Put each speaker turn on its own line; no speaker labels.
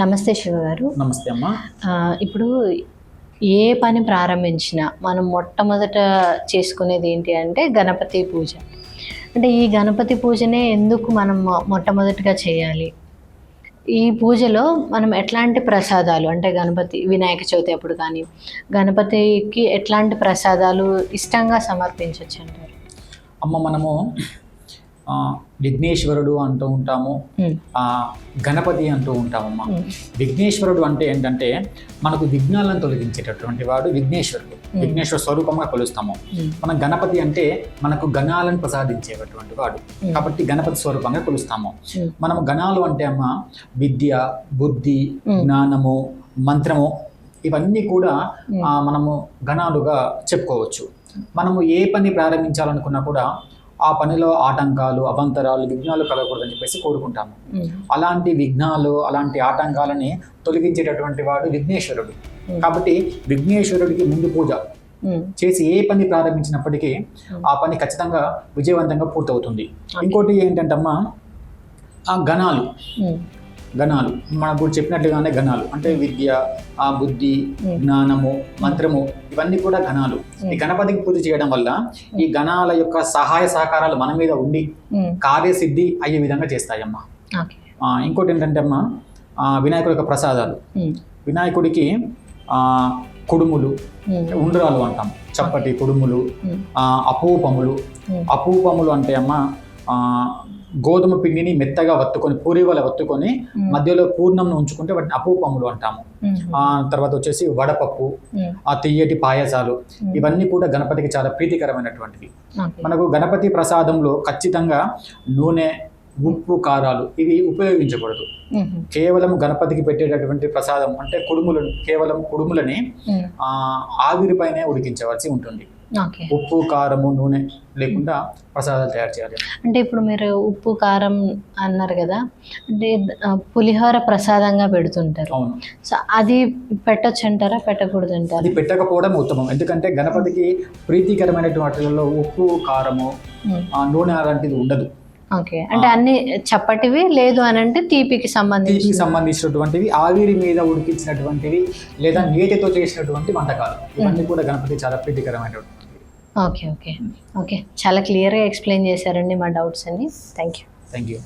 నమస్తే శివ గారు
నమస్తే అమ్మా.
ఇప్పుడు ఏ పని ప్రారంభించినా మనం మొట్టమొదట చేసుకునేది ఏంటి అంటే గణపతి పూజ. అంటే ఈ గణపతి పూజనే ఎందుకు మనం మొట్టమొదటిగా చేయాలి? ఈ పూజలో మనం ఎట్లాంటి ప్రసాదాలు అంటే గణపతి వినాయక చవితి అప్పుడు కానీ గణపతికి ఎట్లాంటి ప్రసాదాలు ఇష్టంగా సమర్పించవచ్చు అంటారు?
అమ్మ మనము విఘ్నేశ్వరుడు అంటూ ఉంటాము. ఆ, గణపతి అంటూ ఉంటామమ్మా. విఘ్నేశ్వరుడు అంటే ఏంటంటే మనకు విఘ్నాలను తొలగించేటటువంటి వాడు విఘ్నేశ్వరుడు. విఘ్నేశ్వర స్వరూపంగా కొలుస్తాము. మన గణపతి అంటే మనకు గణాలను ప్రసాదించేటటువంటి వాడు. కాబట్టి గణపతి స్వరూపంగా కొలుస్తాము. మనము గణాలు అంటే అమ్మ విద్య బుద్ధి. జ్ఞానము మంత్రము ఇవన్నీ కూడా మనము గణాలుగా చెప్పుకోవచ్చు. మనము ఏ పని ప్రారంభించాలనుకున్నా కూడా ఆ పనిలో ఆటంకాలు అవంతరాలు విఘ్నాలు కలగకూడదని చెప్పేసి కోరుకుంటాము. అలాంటి విఘ్నాలు అలాంటి ఆటంకాలని తొలగించేటటువంటి వాడు విఘ్నేశ్వరుడు. కాబట్టి విఘ్నేశ్వరుడికి ముందు పూజ. చేసి ఏ పని ప్రారంభించినప్పటికీ ఆ పని ఖచ్చితంగా విజయవంతంగా పూర్తవుతుంది. ఇంకోటి ఏంటంటమ్మా ఆ గణాలు గణాలు మనకు కూడా చెప్పినట్లుగానే గణాలు అంటే విద్య ఆ బుద్ధి
ఉమ్.
జ్ఞానము మంత్రము ఇవన్నీ కూడా గణాలు ఈ గణపతికి పూజ చేయడం వల్ల ఈ గణాల యొక్క సహాయ సహకారాలు మన మీద ఉండి కార్యసిద్ధి అయ్యే విధంగా చేస్తాయమ్మా. ఇంకోటి ఏంటంటే అమ్మా ఆ, వినాయకుడి యొక్క ప్రసాదాలు. వినాయకుడికి ఆ, కుడుములు ఉండ్రాలు అంటాం. చప్పటి కుడుములు అపూపములు. అపూపములు అంటే అమ్మ గోధుమ పిండిని మెత్తగా వత్తుకొని పూరి వల్ల వత్తుకొని మధ్యలో పూర్ణంను ఉంచుకుంటే వాటిని అపూపములు అంటాము. ఆ తర్వాత వచ్చేసి వడపప్పు ఆ తీయటి పాయసాలు. ఇవన్నీ కూడా గణపతికి చాలా ప్రీతికరమైనటువంటివి. మనకు గణపతి ప్రసాదంలో ఖచ్చితంగా నూనె ఉప్పు కారాలు ఇవి ఉపయోగించకూడదు. కేవలం గణపతికి పెట్టేటటువంటి ప్రసాదం అంటే కుడుములు కేవలం కుడుములని ఆవిరిపైనే ఉడికించవలసి ఉంటుంది. ఉప్పు కారము నూనె లేకుండా ప్రసాదాలు తయారు చేయాలి.
అంటే ఇప్పుడు మీరు ఉప్పు కారం అన్నారు కదా అంటే పులిహోర ప్రసాదంగా పెడుతుంటారు.
అవును.
సో అది పెట్టొచ్చు అంటారా పెట్టకూడదు
అది
అంటారా
పెట్టకపోవడం ఉత్తమం. ఎందుకంటే గణపతికి ప్రీతికరమైనటువంటి వాటిల్లో ఉప్పు కారము నూనె అలాంటిది ఉండదు.
ఓకే. అంటే అన్ని చప్పటివి లేదు అని అంటే తీపికి సంబంధించి
తీపికి సంబంధించినటువంటివి ఆవిరి మీద ఉడికించినటువంటివి లేదా నీటితో చేసినటువంటి వంటకాలు. ఇవన్నీ కూడా గణపతి చాలా ప్రీతికరమైనటువంటి
ఓకే ఓకే. ఓకే. చాలా క్లియర్గా ఎక్స్ప్లెయిన్ చేశారండి మా డౌట్స్ అన్ని. Thank you
thank you